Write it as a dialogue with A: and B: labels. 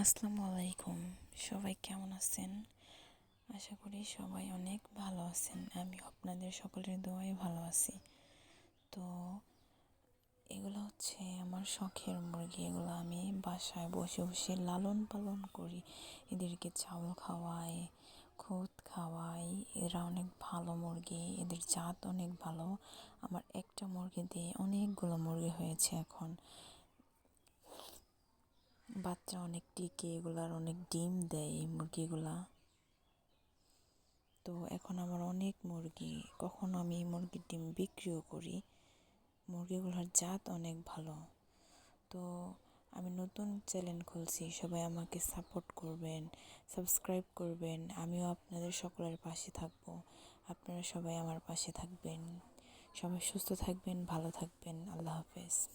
A: আসসালামু আলাইকুম। সবাই কেমন আছেন? আশা করি সবাই অনেক ভালো আছেন। আমি আপনাদের সকলের দোয়াই ভালো আছি। তো এগুলো হচ্ছে আমার শখের মুরগি। এগুলো আমি বাসায় বসে বসে লালন পালন করি। এদেরকে চাউল খাওয়াই, খুদ খাওয়াই। এরা অনেক ভালো মুরগি। এদের জাত অনেক ভালো। আমার একটা মুরগি দিয়ে অনেকগুলো মুরগি হয়েছে এখন। বাচ্চা অনেক টিকে, এগুলার অনেক ডিম দেয় এই মুরগিগুলা। তো এখন আমার অনেক মুরগি, কখনো আমি এই মুরগির ডিম বিক্রিও করি। মুরগিগুলোর জাত অনেক ভালো। তো আমি নতুন চ্যানেল খুলছি, সবাই আমাকে সাপোর্ট করবেন, সাবস্ক্রাইব করবেন। আমিও আপনাদের সকলের পাশে থাকব। আপনারা সবাই আমার পাশে থাকবেন। সবাই সুস্থ থাকবেন, ভালো থাকবেন। আল্লাহ হাফেজ।